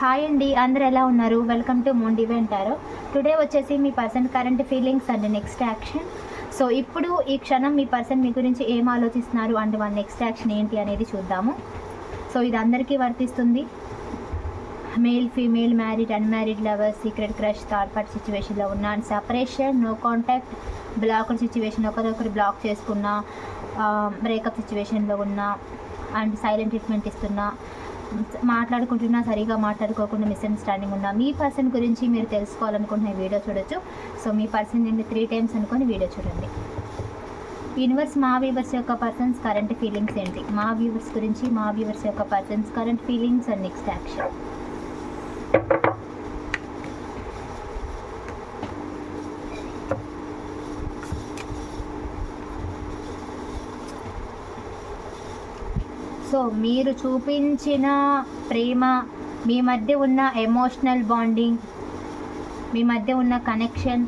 Hi అండి అందరు ఎలా ఉన్నారు? వెల్కమ్ టు మోన్ డివెంటారో టుడే వచ్చేసి మీ person current feelings and next action so ఇప్పుడు ఈ క్షణం మీ పర్సన్ మీ గురించి ఏం ఆలోచిస్తున్నారు అండ్ వాళ్ళ నెక్స్ట్ యాక్షన్ ఏంటి అనేది చూద్దాము. సో ఇది అందరికీ వర్తిస్తుంది. Male female married unmarried lovers secret crush third party సిచ్యువేషన్లో ఉన్న and separation no contact block situation ఒకరొకరు బ్లాక్ చేసుకున్న um, బ్రేకప్ సిచ్యువేషన్లో ఉన్న అండ్ సైలెంట్ ట్రీట్మెంట్ ఇస్తున్నా మాట్లాడుకుంటున్నా సరిగా మాట్లాడుకోకుండా మిస్అండర్స్టాండింగ్ ఉన్నా మీ పర్సన్ గురించి మీరు తెలుసుకోవాలనుకుంటున్న వీడియో చూడొచ్చు. సో మీ పర్సన్ నేను త్రీ టైమ్స్ అనుకొని వీడియో చూడండి. యూనివర్స్ మా వ్యూవర్స్ యొక్క పర్సన్స్ కరెంట్ ఫీలింగ్స్ ఏంటి? మా వ్యూవర్స్ గురించి మా వ్యూవర్స్ యొక్క persons current feelings and next action so మీరు చూపించిన ప్రేమ మీ మధ్య ఉన్న ఎమోషనల్ బాండింగ్ మీ మధ్య ఉన్న కనెక్షన్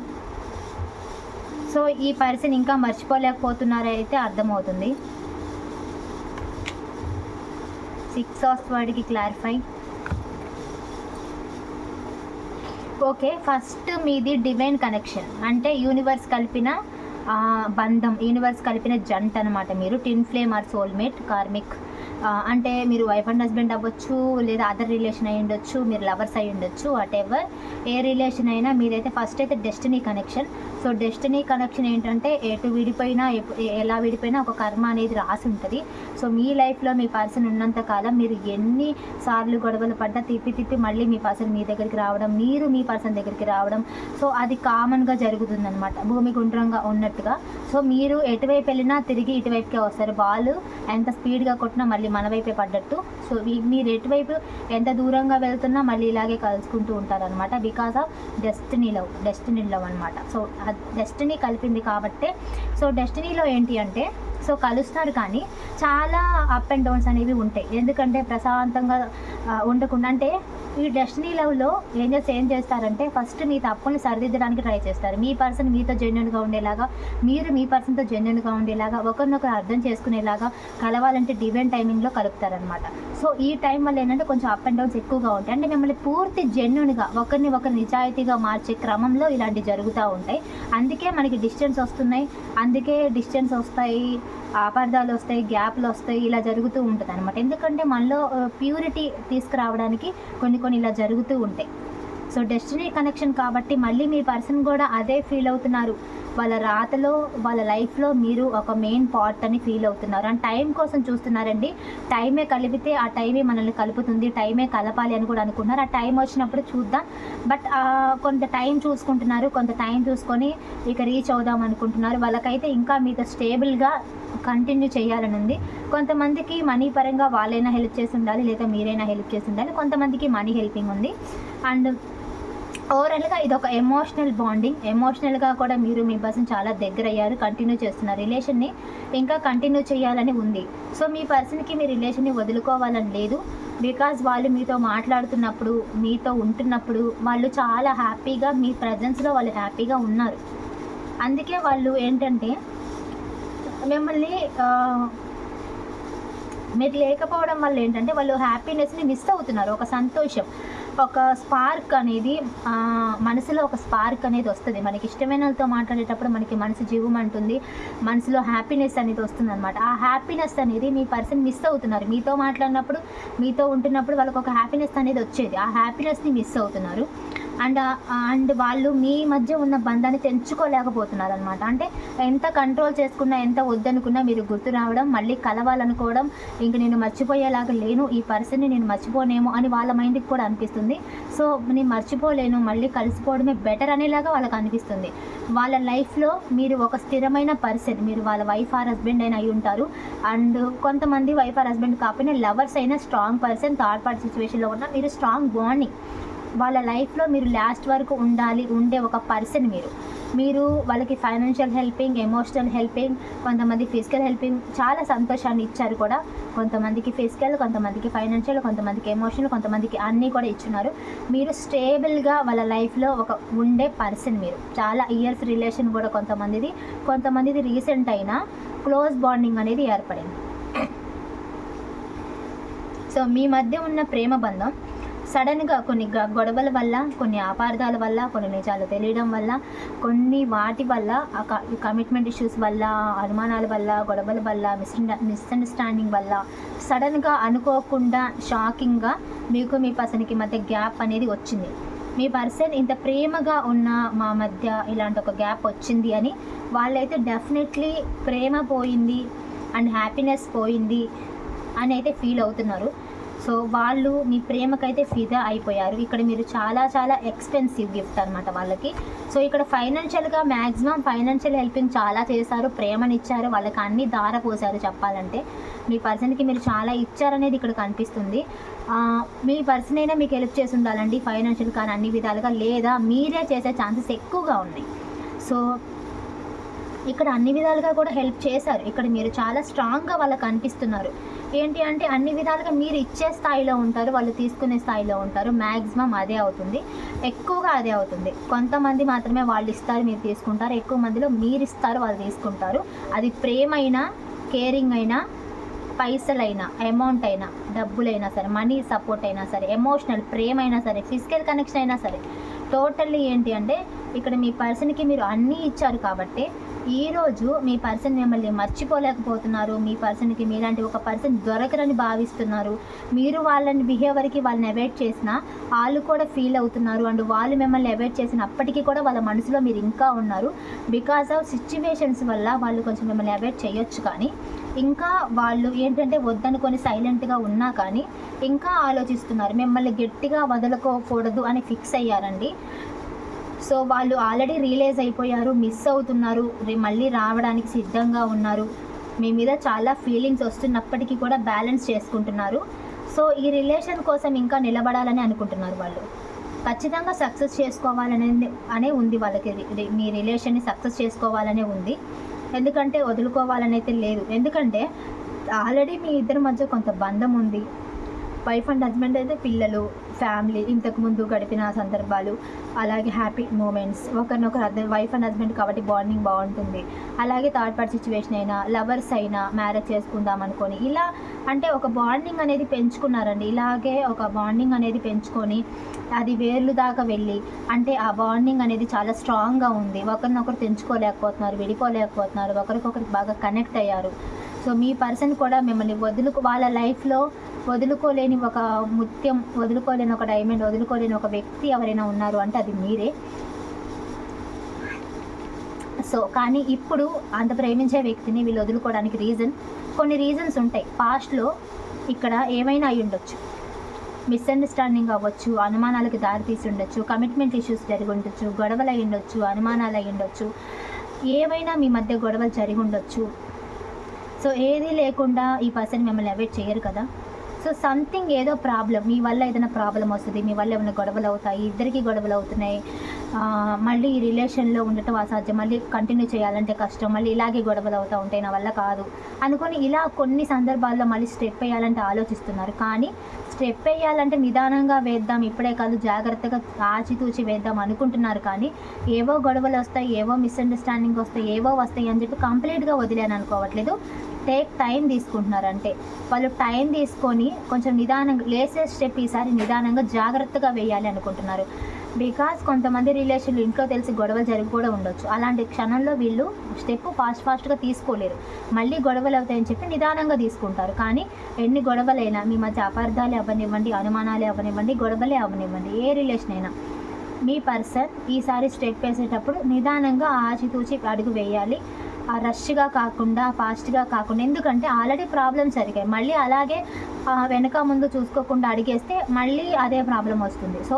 సో ఈ పర్సన్ ఇంకా మర్చిపోలేకపోతున్నారైతే అర్థమవుతుంది. సిక్స్ ఆఫ్ వాడికి క్లారిఫై ఓకే ఫస్ట్ మీది డివైన్ కనెక్షన్ అంటే యూనివర్స్ కలిపిన బంధం యూనివర్స్ కలిపిన జంట అనమాట మీరు. Twin flame or soulmate karmic అంటే మీరు వైఫ్ అండ్ హస్బెండ్ అవ్వచ్చు లేదా అదర్ రిలేషన్ అయి ఉండొచ్చు మీరు లవర్స్ అయి ఉండొచ్చు వాట్ ఎవర్ ఏ రిలేషన్ అయినా మీరైతే ఫస్ట్ అయితే destiny connection so destiny connection ఏంటంటే ఎటు విడిపోయినా ఎలా విడిపోయినా ఒక కర్మ అనేది రాసి ఉంటుంది. సో మీ లైఫ్లో మీ పర్సన్ ఉన్నంత కాలం మీరు ఎన్ని సార్లు గొడవలు పడ్డా తిప్పి తిప్పి మళ్ళీ మీ పర్సన్ మీ దగ్గరికి రావడం మీరు మీ పర్సన్ దగ్గరికి రావడం. సో అది కామన్గా జరుగుతుంది అనమాట భూమి గుండ్రంగా జాగ్రత్తగా. సో మీరు ఎటువైపు వెళ్ళినా తిరిగి ఇటువైపుకే వస్తారు. బాల్ ఎంత స్పీడ్గా కొట్టినా మళ్ళీ మన వైపే పడ్డట్టు. సో మీరు ఎటువైపు ఎంత దూరంగా వెళ్తున్నా మళ్ళీ ఇలాగే కలుసుకుంటూ ఉంటారనమాట because of destiny love destiny love అనమాట సో డెస్టినీ కలిపింది కాబట్టే. సో డెస్టినీలో ఏంటి అంటే సో కలుస్తారు కానీ చాలా అప్ అండ్ డౌన్స్ అనేవి ఉంటాయి. ఎందుకంటే ప్రశాంతంగా ఉండకుండా అంటే ఈ డెస్టినీ లవ్లో ఏంజల్స్ ఏం చేస్తారంటే ఫస్ట్ మీ తప్పుల్ని సరిదిద్దడానికి ట్రై చేస్తారు. మీ పర్సన్ మీతో జెన్యున్గా ఉండేలాగా మీరు మీ పర్సన్తో జెన్యున్గా ఉండేలాగా ఒకరినొకరు అర్థం చేసుకునేలాగా కలవాలంటే డివైన్ టైమింగ్లో కలుపుతారనమాట సో ఈ టైం వల్ల ఏంటంటే కొంచెం అప్ అండ్ డౌన్స్ ఎక్కువగా ఉంటాయి. అంటే మిమ్మల్ని పూర్తి జెన్యున్గా ఒకరిని ఒకరు నిజాయితీగా మార్చే క్రమంలో ఇలాంటివి జరుగుతూ ఉంటాయి. అందుకే మనకి డిస్టెన్స్ వస్తున్నాయి. అందుకే డిస్టెన్స్ వస్తాయి. అపార్థాలు వస్తాయి గ్యాప్లు వస్తాయి ఇలా జరుగుతూ ఉంటుంది అనమాట ఎందుకంటే మనలో ప్యూరిటీ తీసుకురావడానికి కొన్ని కొన్ని ఇలా జరుగుతూ ఉంటాయి. సో డెస్టినీ కనెక్షన్ కాబట్టి మళ్ళీ మీ పర్సన్ కూడా అదే ఫీల్ అవుతున్నారు. వాళ్ళ రాతలో వాళ్ళ లైఫ్లో మీరు ఒక మెయిన్ పార్ట్ అని ఫీల్ అవుతున్నారు. అండ్ టైం కోసం చూస్తున్నారండి. టైమే కలిపితే ఆ టైమే మనల్ని కలుపుతుంది. టైమే కలపాలి అని కూడా అనుకున్నారు ఆ టైం వచ్చినప్పుడు చూద్దాం. బట్ కొంత టైం చూసుకుంటున్నారు. కొంత టైం చూసుకొని ఇక రీచ్ అవుదాం అనుకుంటున్నారు. వాళ్ళకైతే ఇంకా మీతో స్టేబుల్గా కంటిన్యూ చేయాలని ఉంది. కొంతమందికి మనీ పరంగా వాళ్ళైనా హెల్ప్ చేసి ఉండాలి. లేదా మీరైనా హెల్ప్ చేసి ఉండాలి. కొంతమందికి మనీ హెల్పింగ్ ఉంది. అండ్ ఓవరాల్గా ఇది ఒక ఎమోషనల్ బాండింగ్ ఎమోషనల్గా కూడా మీరు మీ పర్సన్ చాలా దగ్గర అయ్యారు కంటిన్యూ చేస్తున్నారు రిలేషన్ని ఇంకా కంటిన్యూ చేయాలని ఉంది. సో మీ పర్సన్కి మీ రిలేషన్ని వదులుకోవాలని లేదు. బికాజ్ వాళ్ళు మీతో మాట్లాడుతున్నప్పుడు మీతో ఉంటున్నప్పుడు వాళ్ళు చాలా హ్యాపీగా మీ ప్రజెన్స్లో వాళ్ళు హ్యాపీగా ఉన్నారు. అందుకే వాళ్ళు ఏంటంటే మిమ్మల్ని మీరు లేకపోవడం వల్ల ఏంటంటే వాళ్ళు హ్యాపీనెస్ని మిస్ అవుతున్నారు. ఒక సంతోషం. ఒక స్పార్క్ అనేది మనసులో ఒక స్పార్క్ అనేది వస్తుంది. మనకి ఇష్టమైన వాళ్ళతో మాట్లాడేటప్పుడు మనకి మనసు జీవం అంటుంది. మనసులో హ్యాపీనెస్ అనేది వస్తుంది అనమాట ఆ హ్యాపీనెస్ అనేది మీ పర్సన్ మిస్ అవుతున్నారు. మీతో మాట్లాడినప్పుడు మీతో ఉంటున్నప్పుడు వాళ్ళకి ఒక హ్యాపీనెస్ అనేది వచ్చేది. ఆ హ్యాపీనెస్ని మిస్ అవుతున్నారు. అండ్ అండ్ వాళ్ళు మీ మధ్య ఉన్న బంధాన్ని తెంచుకోలేకపోతున్నారు అనమాట అంటే ఎంత కంట్రోల్ చేసుకున్నా ఎంత వద్దనుకున్నా మీరు గుర్తు రావడం మళ్ళీ కలవాలనుకోవడం ఇంక నేను మర్చిపోయేలాగా లేను ఈ పర్సన్ని నేను మర్చిపోనేమో అని వాళ్ళ మైండ్కి కూడా అనిపిస్తుంది. సో నేను మర్చిపోలేను మళ్ళీ కలిసిపోవడమే బెటర్ అనేలాగా వాళ్ళకి అనిపిస్తుంది. వాళ్ళ లైఫ్లో మీరు ఒక స్థిరమైన పర్సన్ మీరు వాళ్ళ వైఫ్ ఆర్ హస్బెండ్ అయినా అయి ఉంటారు. అండ్ కొంతమంది వైఫ్ ఆర్ హస్బెండ్ కాకపోయినా లవర్స్ అయినా స్ట్రాంగ్ పర్సన్ థర్డ్ పార్టీ సిచ్యువేషన్లో ఉన్న మీరు స్ట్రాంగ్ బాండింగ్ వాళ్ళ లైఫ్లో మీరు లాస్ట్ వరకు ఉండాలి ఉండే ఒక పర్సన్ మీరు. మీరు వాళ్ళకి ఫైనాన్షియల్ హెల్పింగ్ ఎమోషనల్ హెల్పింగ్ కొంతమంది ఫిజికల్ హెల్పింగ్ చాలా సంతోషాన్ని ఇచ్చారు కూడా. కొంతమందికి ఫిజికల్ కొంతమందికి ఫైనాన్షియల్ కొంతమందికి ఎమోషనల్ కొంతమందికి అన్నీ కూడా ఇచ్చున్నారు. మీరు స్టేబుల్గా వాళ్ళ లైఫ్లో ఒక ఉండే పర్సన్ మీరు. చాలా ఇయర్స్ రిలేషన్ కూడా కొంతమందిది. కొంతమందిది రీసెంట్ అయినా క్లోజ్ బాండింగ్ అనేది ఏర్పడింది. సో మీ మధ్య ఉన్న ప్రేమ బంధం సడన్గా కొన్ని గ- గొడవల వల్ల కొన్ని అపార్థాల వల్ల కొన్ని నిజాలు తెలియడం వల్ల కొన్ని వాటి వల్ల కమిట్మెంట్ ఇష్యూస్ వల్ల అనుమానాల వల్ల గొడవల వల్ల మిస్ మిస్అండర్స్టాండింగ్ వల్ల సడన్గా అనుకోకుండా షాకింగ్గా మీకు మీ పర్సన్కి మధ్య గ్యాప్ అనేది వచ్చింది. మీ పర్సన్ ఇంత ప్రేమగా ఉన్న మా మధ్య ఇలాంటి ఒక గ్యాప్ వచ్చింది అని వాళ్ళైతే డెఫినెట్లీ ప్రేమ పోయింది అండ్ హ్యాపీనెస్ పోయింది అని అయితే ఫీల్ అవుతున్నారు. సో వాళ్ళు మీ ప్రేమకైతే ఫిదా అయిపోయారు. ఇక్కడ మీరు చాలా చాలా ఎక్స్పెన్సివ్ గిఫ్ట్ అనమాట వాళ్ళకి. సో ఇక్కడ ఫైనాన్షియల్గా మ్యాక్సిమం ఫైనాన్షియల్ హెల్పింగ్ చాలా చేశారు ప్రేమనిచ్చారు వాళ్ళకి అన్ని దారపోసారు చెప్పాలంటే. మీ పర్సన్కి మీరు చాలా ఇచ్చారనేది ఇక్కడ కనిపిస్తుంది. మీ పర్సన్ అయినా మీకు హెల్ప్ చేసి ఉండాలండి ఫైనాన్షియల్ కానీ అన్ని విధాలుగా లేదా మీరే చేసే ఛాన్సెస్ ఎక్కువగా ఉన్నాయి. సో ఇక్కడ అన్ని విధాలుగా కూడా హెల్ప్ చేశారు. ఇక్కడ మీరు చాలా స్ట్రాంగ్గా వాళ్ళకి అనిపిస్తున్నారు. ఏంటి అంటే అన్ని విధాలుగా మీరు ఇచ్చే స్థాయిలో ఉంటారు వాళ్ళు తీసుకునే స్థాయిలో ఉంటారు మ్యాక్సిమం అదే అవుతుంది. ఎక్కువగా అదే అవుతుంది. కొంతమంది మాత్రమే వాళ్ళు ఇస్తారు మీరు తీసుకుంటారు. ఎక్కువ మందిలో మీరు ఇస్తారు వాళ్ళు తీసుకుంటారు. అది ప్రేమైనా కేరింగ్ అయినా పైసలైనా అమౌంట్ అయినా డబ్బులైనా సరే మనీ సపోర్ట్ అయినా సరే ఎమోషనల్ ప్రేమ అయినా సరే ఫిజికల్ కనెక్షన్ అయినా సరే టోటల్లీ ఏంటి అంటే ఇక్కడ మీ పర్సన్కి మీరు అన్నీ ఇచ్చారు కాబట్టి ఈరోజు మీ పర్సన్ మిమ్మల్ని మర్చిపోలేకపోతున్నారు. మీ పర్సన్కి మీలాంటి ఒక పర్సన్ దొరకరని భావిస్తున్నారు. మీరు వాళ్ళని బిహేవియర్కి వాళ్ళని అవాయిడ్ చేసినా వాళ్ళు కూడా ఫీల్ అవుతున్నారు. అండ్ వాళ్ళు మిమ్మల్ని అవాయిడ్ చేసినప్పటికీ కూడా వాళ్ళ మనసులో మీరు ఇంకా ఉన్నారు. బికాస్ ఆఫ్ సిచ్యువేషన్స్ వల్ల వాళ్ళు కొంచెం మిమ్మల్ని అవాయిడ్ చేయొచ్చు కానీ ఇంకా వాళ్ళు ఏంటంటే వద్దనుకొని సైలెంట్గా ఉన్నా కానీ ఇంకా ఆలోచిస్తున్నారు. మిమ్మల్ని గట్టిగా వదలుకోకూడదు అని ఫిక్స్ అయ్యారండి. సో వాళ్ళు ఆల్రెడీ రియలైజ్ అయిపోయారు మిస్ అవుతున్నారు మళ్ళీ రావడానికి సిద్ధంగా ఉన్నారు. మీ మీద చాలా ఫీలింగ్స్ వస్తున్నప్పటికీ కూడా బ్యాలెన్స్ చేసుకుంటున్నారు. సో ఈ రిలేషన్ కోసం ఇంకా నిలబడాలని అనుకుంటున్నారు వాళ్ళు. ఖచ్చితంగా సక్సెస్ చేసుకోవాలనేది అనే ఉంది వాళ్ళకి. రి- మీ రిలేషన్ని సక్సెస్ చేసుకోవాలనే ఉంది. ఎందుకంటే వదులుకోవాలని అయితే లేదు. ఎందుకంటే ఆల్రెడీ మీ ఇద్దరి మధ్య కొంత బంధం ఉంది. వైఫ్ అండ్ హస్బెండ్ అయితే పిల్లలు. ఫ్యామిలీ ఇంతకు ముందు గడిపిన సందర్భాలు అలాగే హ్యాపీ మూమెంట్స్. ఒకరినొకరు అర్థం వైఫ్ అండ్ హస్బెండ్ కాబట్టి బాండింగ్ బాగుంటుంది. అలాగే థర్డ్ పార్టీ సిచ్యువేషన్ అయినా లవర్స్ అయినా మ్యారేజ్ చేసుకుందాం అనుకొని. ఇలా అంటే ఒక బాండింగ్ అనేది పెంచుకున్నారండి. ఇలాగే ఒక బాండింగ్ అనేది పెంచుకొని అది వేర్లు దాకా వెళ్ళి అంటే ఆ బాండింగ్ అనేది చాలా స్ట్రాంగ్గా ఉంది. ఒకరినొకరు తెంచుకోలేకపోతున్నారు విడిపోలేకపోతున్నారు. ఒకరికొకరికి బాగా కనెక్ట్ అయ్యారు. సో మీ పర్సన్ కూడా మిమ్మల్ని వదులుకు వాళ్ళ లైఫ్లో వదులుకోలేని ఒక ముత్యం వదులుకోలేని ఒక డైమండ్ వదులుకోలేని ఒక వ్యక్తి ఎవరైనా ఉన్నారు అంటే అది మీరే. సో కానీ ఇప్పుడు అంత ప్రేమించే వ్యక్తిని వీళ్ళు వదులుకోవడానికి రీజన్ కొన్ని రీజన్స్ ఉంటాయి. పాస్ట్లో ఇక్కడ ఏమైనా అయి ఉండొచ్చు. మిస్అండర్స్టాండింగ్ అవ్వచ్చు అనుమానాలకు దారి తీసి ఉండొచ్చు కమిట్మెంట్ ఇష్యూస్ జరిగి ఉండొచ్చు గొడవలు అయి ఉండొచ్చు అనుమానాలు అయి ఉండొచ్చు ఏమైనా మీ మధ్య గొడవలు జరిగి ఉండొచ్చు. సో ఏది లేకుండా ఈ పర్సన్ మిమ్మల్ని అవాయిడ్ చేయరు కదా. సో సంథింగ్ ఏదో ప్రాబ్లం మీ వల్ల ఏదైనా ప్రాబ్లం వస్తుంది మీ వల్ల ఏమైనా గొడవలు అవుతాయి ఇద్దరికి గొడవలు అవుతున్నాయి మళ్ళీ ఈ రిలేషన్లో ఉండటం అసాధ్యం మళ్ళీ కంటిన్యూ చేయాలంటే కష్టం మళ్ళీ ఇలాగే గొడవలు అవుతూ ఉంటాయి నా వల్ల కాదు అనుకొని ఇలా కొన్ని సందర్భాల్లో మళ్ళీ స్టెప్ వేయాలంటే ఆలోచిస్తున్నారు. కానీ స్టెప్ వేయాలంటే నిదానంగా వేద్దాం ఇప్పుడే కాదు జాగ్రత్తగా ఆచితూచి వేద్దాం అనుకుంటున్నారు. కానీ ఏవో గొడవలు వస్తాయి ఏవో మిస్అండర్స్టాండింగ్ వస్తాయి ఏవో వస్తాయి అని చెప్పి కంప్లీట్గా వదిలేను అనుకోవట్లేదు టేక్ టైం తీసుకుంటున్నారు. అంటే వాళ్ళు టైం తీసుకొని కొంచెం నిదానంగా లేసే స్టెప్ ఈసారి నిదానంగా జాగ్రత్తగా వేయాలి అనుకుంటున్నారు. బికాస్ కొంతమంది రిలేషన్లు ఇంట్లో తెలిసి గొడవలు జరిగి కూడా ఉండొచ్చు. అలాంటి క్షణంలో వీళ్ళు స్టెప్ ఫాస్ట్ ఫాస్ట్గా తీసుకోలేరు. మళ్ళీ గొడవలు అవుతాయని చెప్పి నిదానంగా తీసుకుంటారు. కానీ ఎన్ని గొడవలైనా మీ మధ్య అపార్థాలే అవ్వనివ్వండి అనుమానాలే అవ్వనివ్వండి గొడవలే అవ్వనివ్వండి. ఏ రిలేషన్ అయినా మీ పర్సన్ ఈసారి స్టెప్ వేసేటప్పుడు నిదానంగా ఆచితూచి అడుగు వేయాలి. ఆ రష్గా కాకుండా ఫాస్ట్గా కాకుండా ఎందుకంటే ఆల్రెడీ ప్రాబ్లమ్స్ జరిగాయి. మళ్ళీ అలాగే వెనక ముందు చూసుకోకుండా అడిగేస్తే మళ్ళీ అదే ప్రాబ్లం వస్తుంది. సో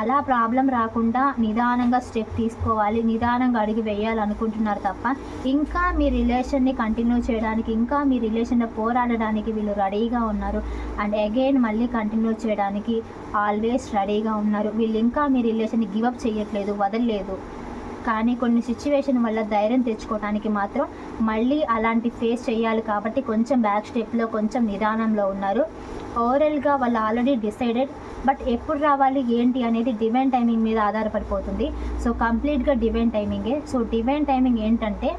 అలా ప్రాబ్లం రాకుండా నిదానంగా స్టెప్ తీసుకోవాలి నిదానంగా అడిగి వేయాలనుకుంటున్నారు తప్ప ఇంకా మీ రిలేషన్ని కంటిన్యూ చేయడానికి ఇంకా మీ రిలేషన్లో పోరాడడానికి వీళ్ళు రెడీగా ఉన్నారు. అండ్ అగైన్ మళ్ళీ కంటిన్యూ చేయడానికి ఆల్వేస్ రెడీగా ఉన్నారు. వీళ్ళు ఇంకా మీ రిలేషన్ని గివప్ చేయట్లేదు వదలలేదు. కానీ కొన్ని సిచ్యువేషన్ వల్ల ధైర్యం తెచ్చుకోవడానికి మాత్రం మళ్ళీ అలాంటి ఫేస్ చేయాలి కాబట్టి కొంచెం బ్యాక్ స్టెప్లో కొంచెం నిదానంలో ఉన్నారు. ఓవరాల్గా వాళ్ళు ఆల్రెడీ డిసైడెడ్ బట్ ఎప్పుడు రావాలి ఏంటి అనేది డివైన్ టైమింగ్ మీద ఆధారపడిపోతుంది. సో కంప్లీట్గా డివైన్ టైమింగే సో డివైన్ టైమింగ్ ఏంటంటే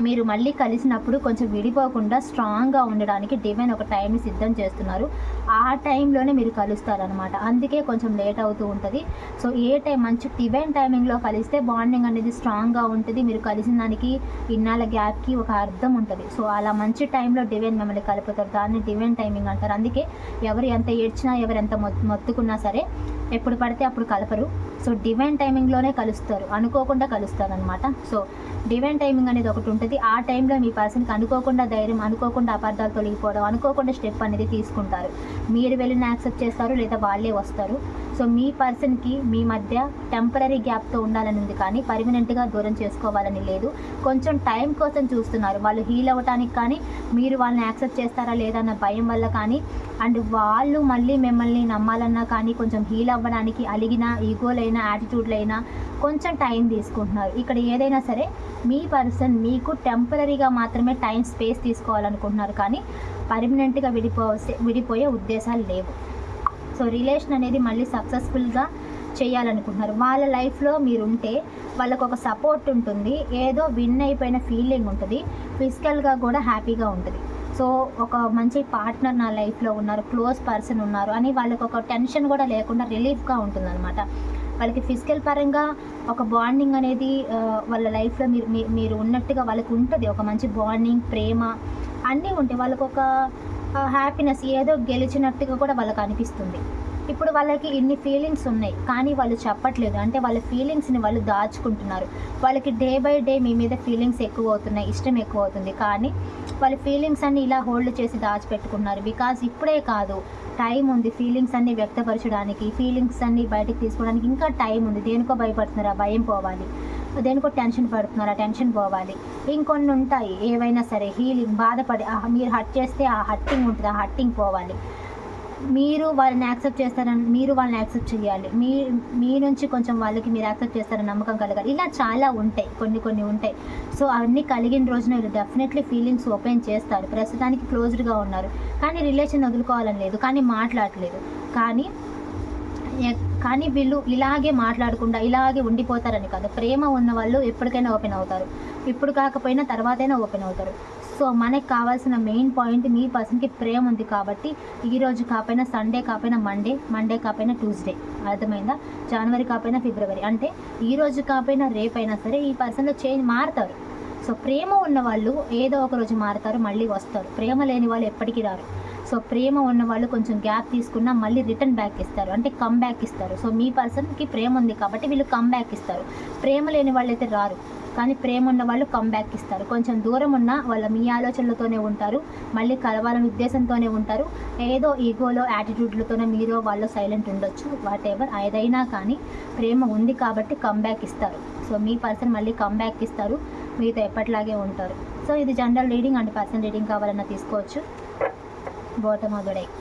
మీరు మళ్ళీ కలిసినప్పుడు కొంచెం విడిపోకుండా స్ట్రాంగ్గా ఉండడానికి డివైన్ ఒక టైంని సిద్ధం చేస్తున్నారు. ఆ టైంలోనే మీరు కలుస్తారనమాట అందుకే కొంచెం లేట్ అవుతూ ఉంటుంది. సో ఏ టైం మంచి డివైన్ టైమింగ్లో కలిస్తే బాండింగ్ అనేది స్ట్రాంగ్గా ఉంటుంది. మీరు కలిసిన దానికి ఇన్నాళ్ళ గ్యాప్కి ఒక అర్థం ఉంటుంది. సో అలా మంచి టైంలో డివైన్ మిమ్మల్ని కలుపుతారు దాన్ని డివైన్ టైమింగ్ అంటారు. అందుకే ఎవరు ఎంత ఏడ్చినా ఎవరు ఎంత మొత్- మొత్తుకున్నా సరే ఎప్పుడు పడితే అప్పుడు కలపరు. సో డివైన్ టైమింగ్లోనే కలుస్తారు. అనుకోకుండా కలుస్తారు అనమాట సో డివైన్ టైమింగ్ అనేది ఒకటి ఉంటుంది. ఆ టైంలో మీ పర్సన్కి అనుకోకుండా ధైర్యం అనుకోకుండా అపార్థాలు తొలగిపోవడం అనుకోకుండా స్టెప్ అనేది తీసుకుంటారు. మీరు వెళ్ళిన యాక్సెప్ట్ చేస్తారు లేదా వాళ్ళే వస్తారు. సో మీ పర్సన్కి మీ మధ్య టెంపరీ గ్యాప్తో ఉండాలని ఉంది కానీ పర్మనెంట్గా దూరం చేసుకోవాలని లేదు. కొంచెం టైం కోసం చూస్తున్నారు. వాళ్ళు హీల్ అవ్వటానికి కానీ మీరు వాళ్ళని యాక్సెప్ట్ చేస్తారా లేదా అన్న భయం వల్ల కానీ అండ్ వాళ్ళు మళ్ళీ మిమ్మల్ని నమ్మాలన్నా కానీ కొంచెం హీల్ అవ్వడానికి అలిగిన ఈగోలైన యాటిట్యూడ్లైనా కొంచెం టైం తీసుకుంటున్నారు. ఇక్కడ ఏదైనా సరే మీ పర్సన్ మీకు టెంపరీగా మాత్రమే టైం స్పేస్ తీసుకోవాలనుకుంటున్నారు కానీ పర్మనెంట్గా విడిపోసే విడిపోయే ఉద్దేశాలు లేవు. సో రిలేషన్ అనేది మళ్ళీ సక్సెస్ఫుల్గా చేయాలనుకుంటున్నారు. వాళ్ళ లైఫ్లో మీరు ఉంటే వాళ్ళకు ఒక సపోర్ట్ ఉంటుంది. ఏదో విన్ అయిపోయిన ఫీలింగ్ ఉంటుంది. ఫిజికల్గా కూడా హ్యాపీగా ఉంటుంది. సో ఒక మంచి పార్ట్నర్ నా లైఫ్లో ఉన్నారు క్లోజ్ పర్సన్ ఉన్నారు అని వాళ్ళకి ఒక టెన్షన్ కూడా లేకుండా రిలీఫ్గా ఉంటుందన్నమాట. వాళ్ళకి ఫిజికల్ పరంగా ఒక బాండింగ్ అనేది వాళ్ళ లైఫ్లో మీరు మీరు ఉన్నట్టుగా వాళ్ళకి ఉంటుంది. ఒక మంచి బాండింగ్ ప్రేమ అన్నీ ఉంటాయి. వాళ్ళకు ఒక హ్యాపీనెస్ ఏదో గెలిచినట్టుగా కూడా వాళ్ళకి అనిపిస్తుంది. ఇప్పుడు వాళ్ళకి ఇన్ని ఫీలింగ్స్ ఉన్నాయి కానీ వాళ్ళు చెప్పట్లేదు. అంటే వాళ్ళ ఫీలింగ్స్ని వాళ్ళు దాచుకుంటున్నారు. వాళ్ళకి డే బై డే మీ మీద ఫీలింగ్స్ ఎక్కువ అవుతున్నాయి ఇష్టం ఎక్కువ అవుతుంది కానీ వాళ్ళ ఫీలింగ్స్ అన్ని ఇలా హోల్డ్ చేసి దాచిపెట్టుకున్నారు బికాజ్ ఇప్పుడే కాదు టైం ఉంది. ఫీలింగ్స్ అన్ని వ్యక్తపరచడానికి ఫీలింగ్స్ అన్ని బయటకు తీసుకోవడానికి ఇంకా టైం ఉంది. దేనికో భయపడుతున్నారా భయం పోవాలి. దేనికో టెన్షన్ పడుతున్నారు ఆ టెన్షన్ పోవాలి. ఇంకొన్ని ఉంటాయి. ఏవైనా సరే హీలింగ్ బాధపడి మీరు హట్ చేస్తే ఆ హట్టింగ్ ఉంటుంది ఆ హట్టింగ్ పోవాలి. మీరు వాళ్ళని యాక్సెప్ట్ చేస్తారని మీరు వాళ్ళని యాక్సెప్ట్ చేయాలి. మీ మీ నుంచి కొంచెం వాళ్ళకి మీరు యాక్సెప్ట్ చేస్తారని నమ్మకం కలగాలి. ఇలా చాలా ఉంటాయి కొన్ని కొన్ని ఉంటాయి. సో అవన్నీ కలిగిన రోజున వీళ్ళు డెఫినెట్లీ ఫీలింగ్స్ ఓపెన్ చేస్తారు. ప్రస్తుతానికి క్లోజ్డ్గా ఉన్నారు. కానీ రిలేషన్ వదులుకోవాలని లేదు కానీ మాట్లాడలేదు కానీ కానీ వీళ్ళు ఇలాగే మాట్లాడకుండా ఇలాగే ఉండిపోతారని కాదు. ప్రేమ ఉన్న వాళ్ళు ఎప్పటికైనా ఓపెన్ అవుతారు. ఇప్పుడు కాకపోయినా తర్వాతైనా ఓపెన్ అవుతారు. సో మనకు కావాల్సిన మెయిన్ పాయింట్ మీ పర్సన్కి ప్రేమ ఉంది కాబట్టి ఈ రోజు కాకపోయినా సండే కాకపోయినా మండే మండే కాకపోయినా ట్యూస్డే అర్థమైందా? జనవరి కాకపోయినా ఫిబ్రవరి అంటే ఈ రోజు కాకపోయినా రేపైనా సరే ఈ పర్సన్లో చేంజ్ మారుతారు. సో ప్రేమ ఉన్న వాళ్ళు ఏదో ఒక రోజు మారుతారు మళ్ళీ వస్తారు. ప్రేమ లేని వాళ్ళు ఎప్పటికీ రారు. సో ప్రేమ ఉన్న వాళ్ళు కొంచెం గ్యాప్ తీసుకున్నా మళ్ళీ రిటర్న్ బ్యాక్ ఇస్తారు. అంటే కమ్ బ్యాక్ ఇస్తారు. సో మీ పర్సన్కి ప్రేమ ఉంది కాబట్టి వీళ్ళు కమ్ బ్యాక్ ఇస్తారు. ప్రేమ లేని వాళ్ళు అయితే రారు. కానీ ప్రేమ ఉన్న వాళ్ళు కమ్ బ్యాక్ ఇస్తారు. కొంచెం దూరం ఉన్నా వాళ్ళ మీ ఆలోచనలతోనే ఉంటారు. మళ్ళీ కలవాలని ఉద్దేశంతోనే ఉంటారు. ఏదో ఈగోలో యాటిట్యూడ్లతోనే మీరో వాళ్ళు సైలెంట్ ఉండొచ్చు. వాట్ ఎవర్ ఏదైనా కానీ ప్రేమ ఉంది కాబట్టి కమ్ బ్యాక్ ఇస్తారు. సో మీ పర్సన్ మళ్ళీ కమ్ బ్యాక్ ఇస్తారు. మీతో ఎప్పటిలాగే ఉంటారు. సో ఇది general reading and person reading కావాలన్నా తీసుకోవచ్చు. Bottom of the deck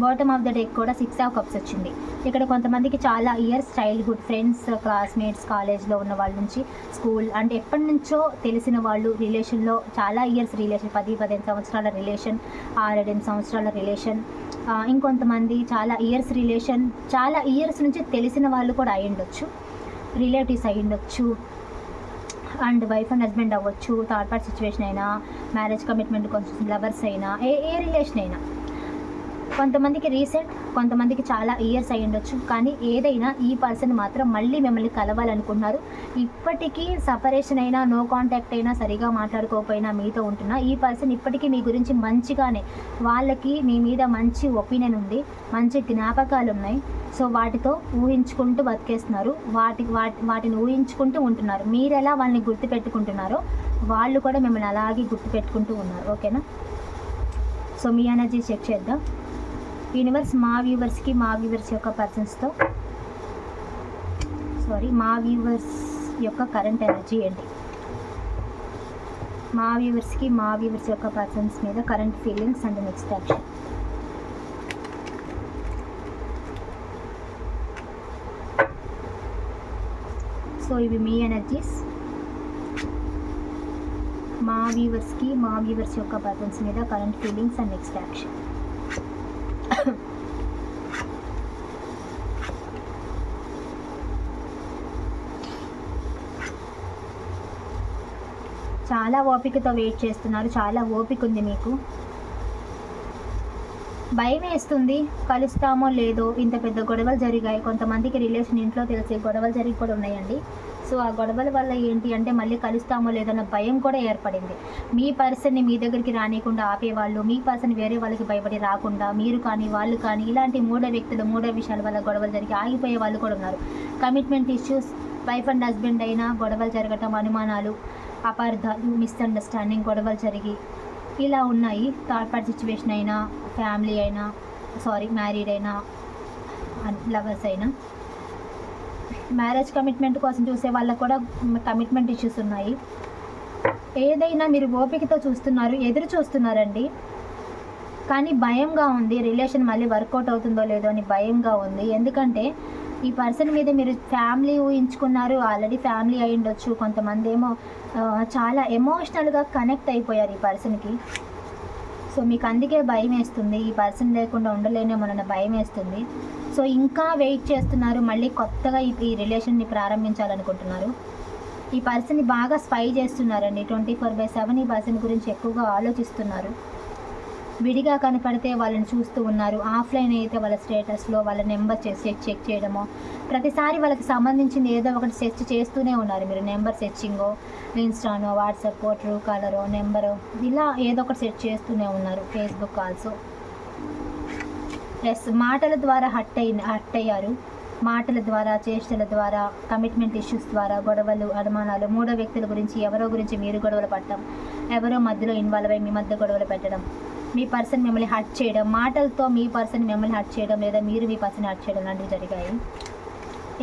bottom of the deck కూడా సిక్స్ ఆఫ్ కప్స్ వచ్చింది. ఇక్కడ కొంతమందికి చాలా ఇయర్స్ చైల్డ్హుడ్ ఫ్రెండ్స్ క్లాస్మేట్స్ కాలేజ్లో ఉన్న వాళ్ళ నుంచి స్కూల్ అంటే ఎప్పటి నుంచో తెలిసిన వాళ్ళు రిలేషన్లో చాలా ఇయర్స్ రిలేషన్ పది పదిహేను సంవత్సరాల రిలేషన్ ఆరేడెనిమిది సంవత్సరాల రిలేషన్ ఇంకొంతమంది చాలా ఇయర్స్ రిలేషన్ చాలా ఇయర్స్ నుంచి తెలిసిన వాళ్ళు కూడా అయి ఉండొచ్చు. రిలేటివ్స్ అయి ఉండొచ్చు. అండ్ వైఫ్ అండ్ హస్బెండ్ అవ్వచ్చు. థర్డ్ పార్ట్ సిచ్యువేషన్ అయినా మ్యారేజ్ కమిట్మెంట్ కొంచెం లవర్స్ అయినా ఏ ఏ రిలేషన్ అయినా. కొంతమందికి రీసెంట్ కొంతమందికి చాలా ఇయర్స్ అయి ఉండొచ్చు. కానీ ఏదైనా ఈ పర్సన్ మాత్రం మళ్ళీ మిమ్మల్ని కలవాలనుకున్నారు ఇప్పటికీ సపరేషన్ అయినా నో కాంటాక్ట్ అయినా సరిగా మాట్లాడుకోకపోయినా మీతో ఉంటున్నా ఈ పర్సన్ ఇప్పటికీ మీ గురించి మంచిగానే వాళ్ళకి మీ మీద మంచి ఒపీనియన్ ఉంది మంచి జ్ఞాపకాలు ఉన్నాయి. సో వాటితో ఊహించుకుంటూ బతికేస్తున్నారు. వాటి వాటి వాటిని ఊహించుకుంటూ ఉంటున్నారు. మీరు ఎలా వాళ్ళని గుర్తు పెట్టుకుంటున్నారో వాళ్ళు కూడా మిమ్మల్ని అలాగే గుర్తు పెట్టుకుంటూ ఉన్నారు. ఓకేనా? సో మీ ఎనర్జీ చెక్ చేద్దాం. యూనివర్స్ మా వ్యూవర్స్కి మా వ్యూవర్స్ యొక్క పర్సన్స్తో సారీ మా వ్యూవర్స్ యొక్క కరెంట్ ఎనర్జీ ఏంటి? మా వ్యూవర్స్కి మా వ్యూవర్స్ యొక్క పర్సన్స్ మీద current feelings and next action so ఇవి మీ ఎనర్జీస్ మా వ్యూవర్స్కి మా వ్యూవర్స్ యొక్క పర్సన్స్ మీద current feelings and next action చాలా ఓపికతో వెయిట్ చేస్తున్నారు. చాలా ఓపిక ఉంది మీకు. భయం వేస్తుంది కలుస్తామో లేదో ఇంత పెద్ద గొడవలు జరిగాయి. కొంతమందికి రిలేషన్ ఇంట్లో తెలిసే గొడవలు జరిగి కూడా ఉన్నాయండి. సో ఆ గొడవల వల్ల ఏంటి అంటే మళ్ళీ కలుస్తామో లేదో భయం కూడా ఏర్పడింది. మీ పర్సన్ని మీ దగ్గరికి రానియకుండా ఆపేవాళ్ళు మీ పర్సన్ వేరే వాళ్ళకి భయపడి రాకుండా మీరు కానీ వాళ్ళు కానీ ఇలాంటి మూడో వ్యక్తులు మూడో విషయాల వల్ల గొడవలు జరిగి ఆగిపోయే వాళ్ళు కూడా ఉన్నారు. Commitment issues wife and husband అయినా గొడవలు జరగటం అనుమానాలు అపార్థాలు మిస్అండర్స్టాండింగ్ గొడవలు జరిగి ఇలా ఉన్నాయి. థర్డ్ పార్టీ సిచ్యువేషన్ అయినా ఫ్యామిలీ అయినా సారీ మ్యారీడ్ అయినా లవర్స్ అయినా. మ్యారేజ్ కమిట్మెంట్ కోసం చూసే వాళ్ళకు కూడా కమిట్మెంట్ ఇష్యూస్ ఉన్నాయి. ఏదైనా మీరు ఓపికతో చూస్తున్నారు ఎదురు చూస్తున్నారండి. కానీ భయంగా ఉంది. రిలేషన్ మళ్ళీ వర్కౌట్ అవుతుందో లేదో అని భయంగా ఉంది. ఎందుకంటే ఈ పర్సన్ మీద మీరు ఫ్యామిలీ ఊహించుకున్నారు ఆల్రెడీ ఫ్యామిలీ అయి ఉండొచ్చు కొంతమంది ఏమో చాలా ఎమోషనల్గా కనెక్ట్ అయిపోయారు ఈ పర్సన్కి సో మీకు అందుకే భయం వేస్తుంది ఈ పర్సన్ లేకుండా ఉండలేనేమోనన్న భయం వేస్తుంది. సో ఇంకా వెయిట్ చేస్తున్నారు మళ్ళీ కొత్తగా ఈ రిలేషన్ని ప్రారంభించాలనుకుంటున్నారు. ఈ పర్సన్ని బాగా స్పై చేస్తున్నారండి ట్వంటీ ఫోర్ బై సెవెన్ ఈ పర్సన్ గురించి ఎక్కువగా ఆలోచిస్తున్నారు. విడిగా కనపడితే వాళ్ళని చూస్తూ ఉన్నారు. ఆఫ్లైన్ అయితే వాళ్ళ స్టేటస్లో వాళ్ళ నెంబర్ చెక్ చెక్ చేయడమో ప్రతిసారి వాళ్ళకి సంబంధించింది ఏదో ఒకటి సెర్చ్ చేస్తూనే ఉన్నారు మీరు. నెంబర్ సెర్చింగో ఇన్స్టానో వాట్సాప్ ట్రూ కాలరో నెంబరు ఇలా ఏదో ఒకటి సెర్చ్ చేస్తూనే ఉన్నారు ఫేస్బుక్ ఆల్సో ఎస్ మాటల ద్వారా హట్ అయిన హట్ అయ్యారు. మాటల ద్వారా చేష్టల ద్వారా కమిట్మెంట్ ఇష్యూస్ ద్వారా గొడవలు అనుమానాలు మూడో వ్యక్తుల గురించి ఎవరో గురించి మీరు గొడవలు పడటం ఎవరో మధ్యలో ఇన్వాల్వ్ అయ్యి మీ మధ్య గొడవలు పెట్టడం. మీ పర్సన్ మిమ్మల్ని హట్ చేయడం మాటలతో మీ పర్సన్ మిమ్మల్ని హట్ చేయడం లేదా మీరు మీ పర్సన్ హట్ చేయడం లాంటివి జరిగాయి.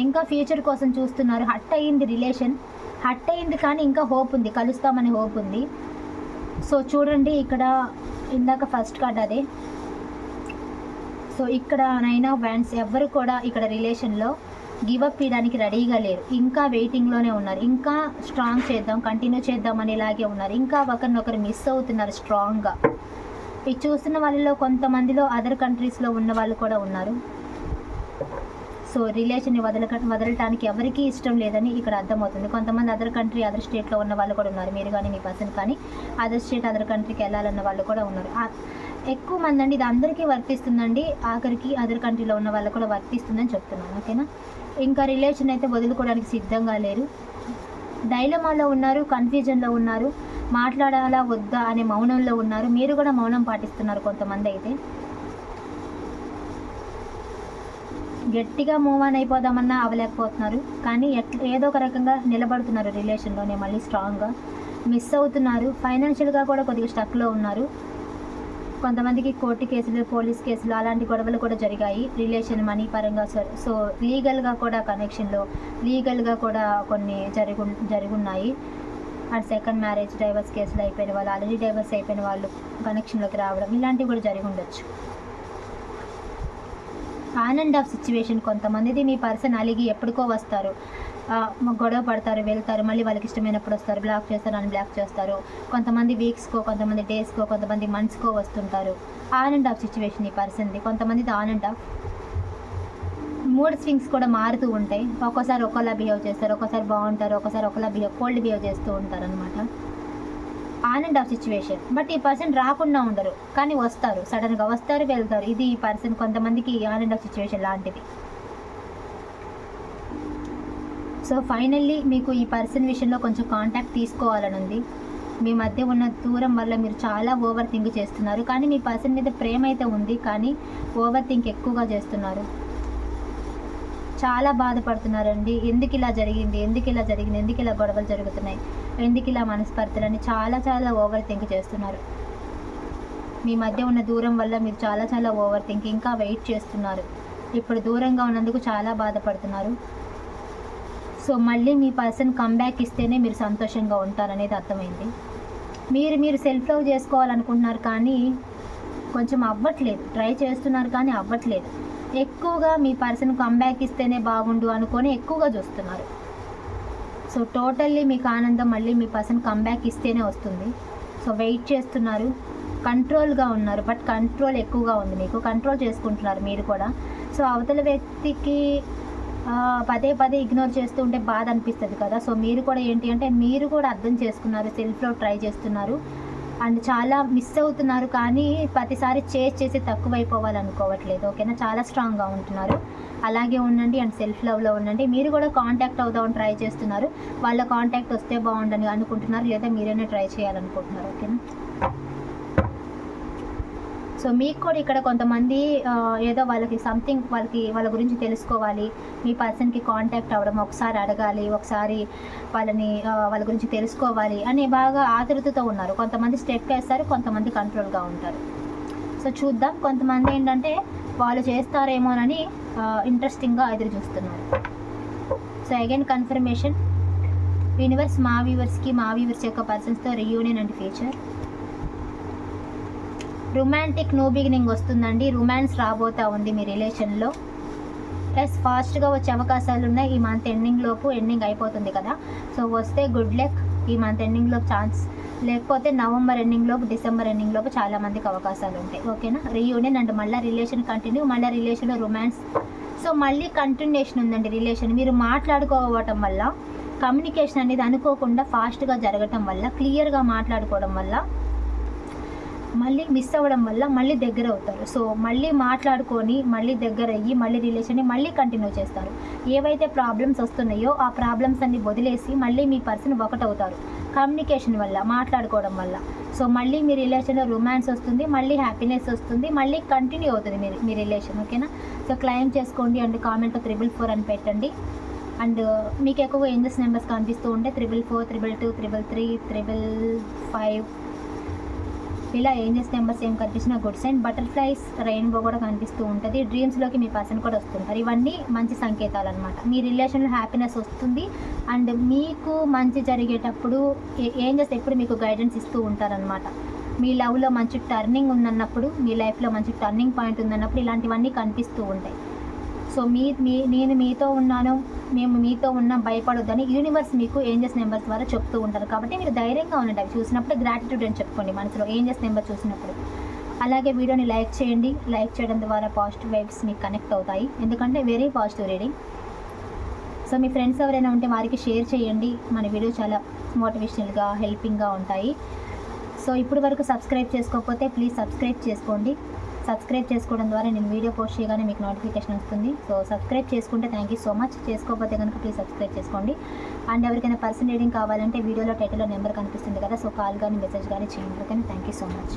ఇంకా ఫ్యూచర్ కోసం చూస్తున్నారు. హట్ అయ్యింది రిలేషన్ హట్ అయ్యింది కానీ ఇంకా హోప్ ఉంది. కలుస్తామని హోప్ ఉంది. సో చూడండి ఇక్కడ ఇందాక ఫస్ట్ కార్డ్ అదే. సో ఇక్కడ నైనా వ్యాన్స్ ఎవ్వరు కూడా ఇక్కడ రిలేషన్లో గివ్ అప్ రెడీగా లేరు. ఇంకా వెయిటింగ్లోనే ఉన్నారు. ఇంకా స్ట్రాంగ్ చేద్దాం కంటిన్యూ చేద్దాం అనేలాగే ఉన్నారు. ఇంకా ఒకరినొకరు మిస్ అవుతున్నారు స్ట్రాంగ్గా ఇది చూస్తున్న వాళ్ళలో కొంతమందిలో అదర్ కంట్రీస్లో ఉన్న వాళ్ళు కూడా ఉన్నారు. సో రిలేషన్ వదలక వదలటానికి ఎవరికీ ఇష్టం లేదని ఇక్కడ అర్థమవుతుంది. కొంతమంది అదర్ కంట్రీ అదర్ స్టేట్లో ఉన్న వాళ్ళు కూడా ఉన్నారు. మీరు కానీ మీ పర్సన్ కానీ అదర్ స్టేట్ అదర్ కంట్రీకి వెళ్ళాలన్న వాళ్ళు కూడా ఉన్నారు. ఎక్కువ మంది అండి ఇది అందరికీ వర్తిస్తుందండి. ఆఖరికి అదర్ కంట్రీలో ఉన్న వాళ్ళు కూడా వర్తిస్తుందని చెప్తున్నాను. ఓకేనా? ఇంకా రిలేషన్ అయితే వదులుకోవడానికి సిద్ధంగా లేరు. డైలమాలో ఉన్నారు కన్ఫ్యూజన్లో ఉన్నారు. మాట్లాడాలా వద్దా అనే మౌనంలో ఉన్నారు. మీరు కూడా మౌనం పాటిస్తున్నారు కొంతమంది అయితే. గట్టిగా మూవ్ ఆన్ అయిపోదామన్నా అవ్వలేకపోతున్నారు కానీ ఎట్ ఏదో ఒక రకంగా నిలబడుతున్నారు రిలేషన్లోనే మళ్ళీ స్ట్రాంగ్గా. మిస్ అవుతున్నారు. ఫైనాన్షియల్గా కూడా కొద్దిగా స్టక్లో ఉన్నారు. కొంతమందికి కోర్టు కేసులు పోలీస్ కేసులు అలాంటి గొడవలు కూడా జరిగాయి. రిలేషన్ మనీ పరంగా సో లీగల్గా కూడా కనెక్షన్లో లీగల్గా కూడా కొన్ని జరుగు జరుగున్నాయి. అండ్ సెకండ్ మ్యారేజ్ డైవర్స్ కేసులు అయిపోయిన వాళ్ళు ఆల్రెడీ డైవర్స్ అయిపోయిన వాళ్ళు కనెక్షన్లోకి రావడం ఇలాంటివి కూడా జరిగి ఉండొచ్చు. ఆన్ అండ్ ఆఫ్ సిచ్యువేషన్ కొంతమందిది మీ పర్సన్ అలిగి ఎప్పటికో వస్తారు. గొడవ పడతారు వెళ్తారు మళ్ళీ వాళ్ళకి ఇష్టమైనప్పుడు వస్తారు బ్లాక్ చేస్తారు అని బ్లాక్ చేస్తారు. కొంతమంది వీక్స్కో కొంతమంది డేస్కో కొంతమంది మంత్స్కో వస్తుంటారు. ఆన్ అండ్ ఆఫ్ సిచ్యువేషన్ ఈ పర్సన్ది కొంతమంది on and off mood swings కూడా మారుతూ ఉంటాయి. ఒక్కోసారి ఒకలా బిహేవ్ చేస్తారు ఒక్కోసారి బాగుంటారు ఒక్కోసారి ఒకలా బిహేవ్ కోల్డ్ బిహేవ్ చేస్తూ ఉంటారు అనమాట on and off situation but ఈ పర్సన్ రాకుండా ఉండరు కానీ వస్తారు. సడన్గా వస్తారు వెళ్తారు. ఇది ఈ పర్సన్ కొంతమందికి ఆన్ అండ్ ఆఫ్ సిచ్యువేషన్ లాంటిది. సో ఫైనల్లీ మీకు ఈ పర్సన్ విషయంలో కొంచెం కాంటాక్ట్ తీసుకోవాలని ఉంది. మీ మధ్య ఉన్న దూరం వల్ల మీరు చాలా ఓవర్ థింక్ చేస్తున్నారు. కానీ మీ పర్సన్ మీద ప్రేమ అయితే ఉంది కానీ ఓవర్ థింక్ ఎక్కువగా చేస్తున్నారు. చాలా బాధపడుతున్నారండి. ఎందుకు ఇలా జరిగింది? ఎందుకు ఇలా జరిగింది? ఎందుకు ఇలా గొడవలు జరుగుతున్నాయి? ఎందుకు ఇలా మనస్పర్ధలని చాలా చాలా ఓవర్ థింక్ చేస్తున్నారు. మీ మధ్య ఉన్న దూరం వల్ల మీరు చాలా చాలా ఓవర్ థింక్ ఇంకా వెయిట్ చేస్తున్నారు. ఇప్పుడు దూరంగా ఉన్నందుకు చాలా బాధపడుతున్నారు. సో మళ్ళీ మీ పర్సన్ కమ్బ్యాక్ ఇస్తేనే మీరు సంతోషంగా ఉంటారనేది అర్థమైంది. మీరు మీరు సెల్ఫ్ లవ్ చేసుకోవాలనుకుంటున్నారు కానీ కొంచెం అవ్వట్లేదు. ట్రై చేస్తున్నారు కానీ అవ్వట్లేదు. ఎక్కువగా మీ పర్సన్ కంబ్యాక్ ఇస్తేనే బాగుండు అనుకొని ఎక్కువగా చూస్తున్నారు. సో టోటల్లీ మీకు ఆనందం మళ్ళీ మీ పర్సన్ కంబ్యాక్ ఇస్తేనే వస్తుంది. సో వెయిట్ చేస్తున్నారు. కంట్రోల్గా ఉన్నారు. బట్ కంట్రోల్ ఎక్కువగా ఉంది మీకు. కంట్రోల్ చేసుకుంటున్నారు మీరు కూడా. సో అవతల వ్యక్తికి పదే పదే ఇగ్నోర్ చేస్తూ ఉంటే బాధ అనిపిస్తుంది కదా. సో మీరు కూడా ఏంటి అంటే మీరు కూడా అర్థం చేసుకున్నారు. సెల్ఫ్లో ట్రై చేస్తున్నారు. అండ్ చాలా మిస్ అవుతున్నారు కానీ ప్రతిసారి చేసి చేసి తక్కువైపోవాలనుకోవట్లేదు ఓకేనా చాలా స్ట్రాంగ్గా ఉంటున్నారు. అలాగే ఉండండి అండ్ సెల్ఫ్ లవ్లో ఉండండి. మీరు కూడా కాంటాక్ట్ అవుదామని ట్రై చేస్తున్నారు. వాళ్ళ కాంటాక్ట్ వస్తే బాగుండని అనుకుంటున్నారు లేదా మీరైనా ట్రై చేయాలనుకుంటున్నారు ఓకేనా సో మీకు కూడా ఇక్కడ కొంతమంది ఏదో వాళ్ళకి సంథింగ్ వాళ్ళకి వాళ్ళ గురించి తెలుసుకోవాలి. మీ పర్సన్కి కాంటాక్ట్ అవ్వడం ఒకసారి అడగాలి ఒకసారి వాళ్ళని వాళ్ళ గురించి తెలుసుకోవాలి అని బాగా ఆతృతతో ఉన్నారు. కొంతమంది స్టెప్ వేస్తారు కొంతమంది కంట్రోల్గా ఉంటారు. సో చూద్దాం కొంతమంది ఏంటంటే వాళ్ళు చేస్తారేమోనని ఇంట్రెస్టింగ్గా ఎదురు చూస్తున్నారు. సో అగైన్ కన్ఫర్మేషన్ యూనివర్స్ మా వ్యూవర్స్కి మా వ్యూవర్స్ యొక్క పర్సన్స్తో reunion and future romantic new beginning వస్తుందండి. రొమాన్స్ రాబోతా ఉంది మీ రిలేషన్లో. ప్లస్ ఫాస్ట్గా వచ్చే అవకాశాలు ఉన్నాయి. ఈ మంత్ ఎండింగ్ లోపు ఎండింగ్ అయిపోతుంది కదా. సో వస్తే గుడ్ లక్ ఈ మంత్ ఎండింగ్ లోపు ఛాన్స్. లేకపోతే నవంబర్ ఎండింగ్ లోపు డిసెంబర్ ఎండింగ్ లోపు చాలా మందికి అవకాశాలు ఉంటాయి. ఓకేనా? రీయూనియన్ అండ్ మళ్ళీ రిలేషన్ కంటిన్యూ మళ్ళీ రిలేషన్లో రొమాన్స్. సో మళ్ళీ కంటిన్యూషన్ ఉందండి రిలేషన్. మీరు మాట్లాడుకోవటం వల్ల కమ్యూనికేషన్ అనేది అనుకోకుండా ఫాస్ట్గా జరగటం వల్ల క్లియర్గా మాట్లాడుకోవడం వల్ల మళ్ళీ మిస్ అవ్వడం వల్ల మళ్ళీ దగ్గర అవుతారు. సో మళ్ళీ మాట్లాడుకొని మళ్ళీ దగ్గర అయ్యి మళ్ళీ రిలేషన్ని మళ్ళీ కంటిన్యూ చేస్తారు. ఏవైతే ప్రాబ్లమ్స్ వస్తున్నాయో ఆ ప్రాబ్లమ్స్ అన్ని వదిలేసి మళ్ళీ మీ పర్సన్ ఒకటవుతారు. కమ్యూనికేషన్ వల్ల మాట్లాడుకోవడం వల్ల. సో మళ్ళీ మీ రిలేషన్లో రొమాన్స్ వస్తుంది మళ్ళీ హ్యాపీనెస్ వస్తుంది మళ్ళీ కంటిన్యూ అవుతుంది మీ మీ రిలేషన్ ఓకేనా సో క్లైమ్ చేసుకోండి అండ్ కామెంట్ త్రిబుల్ ఫోర్ అని పెట్టండి. అండ్ మీకు ఎక్కువ ఏంజెస్ నెంబర్స్ కనిపిస్తూ ఉంటే triple four triple two triple three triple five ఇలా ఏంజెస్ నెంబర్స్ ఏం కనిపించినా గుడ్స్ అండ్ బటర్ఫ్లైస్ రెయిన్బో కూడా కనిపిస్తూ ఉంటుంది. డ్రీమ్స్లోకి మీ పర్సన్ కూడా వస్తుంటారు ఇవన్నీ మంచి సంకేతాలు అనమాట మీ రిలేషన్లో హ్యాపీనెస్ వస్తుంది. అండ్ మీకు మంచి జరిగేటప్పుడు ఏంజెస్ ఎప్పుడు మీకు గైడెన్స్ ఇస్తూ ఉంటారనమాట మీ లవ్లో మంచి టర్నింగ్ ఉందన్నప్పుడు మీ లైఫ్లో మంచి టర్నింగ్ పాయింట్ ఉందన్నప్పుడు ఇలాంటివన్నీ కనిపిస్తూ ఉంటాయి. సో మీ మీ నేను మీతో ఉన్నాను. మేము మీతో ఉన్న భయపడొద్దని యూనివర్స్ మీకు ఏంజెస్ నెంబర్స్ ద్వారా చెప్తూ ఉంటారు. కాబట్టి మీరు ధైర్యంగా ఉండండి. అవి చూసినప్పుడు గ్రాటిట్యూడ్ అని చెప్పుకోండి మనసులో ఏంజెస్ నెంబర్ చూసినప్పుడు. అలాగే వీడియోని లైక్ చేయండి. లైక్ చేయడం ద్వారా పాజిటివ్ వైబ్స్ మీకు కనెక్ట్ అవుతాయి. ఎందుకంటే వెరీ పాజిటివ్ రీడింగ్ సో మీ ఫ్రెండ్స్ ఎవరైనా ఉంటే వారికి షేర్ చేయండి. మన వీడియో చాలా మోటివేషనల్గా హెల్పింగ్గా ఉంటాయి. సో ఇప్పుడు వరకు సబ్స్క్రైబ్ చేసుకోకపోతే ప్లీజ్ సబ్స్క్రైబ్ చేసుకోండి. సబ్స్క్రైబ్ చేసుకోవడం ద్వారా నేను వీడియో పోస్ట్ చేయగానే మీకు నోటిఫికేషన్ వస్తుంది. సో సబ్స్క్రైబ్ చేసుకుంటే థ్యాంక్ యూ సో మచ్. చేసుకోకపోతే కనుక ప్లీజ్ సబ్స్క్రైబ్ చేసుకోండి. అండ్ ఎవరికైనా పర్సన్ రీడింగ్ కావాలంటే వీడియోలో టైటిల్లో నెంబర్ కనిపిస్తుంది కదా సో కాల్ కానీ మెసేజ్ కానీ చేయండి. ఓకేనా? Thank you so much.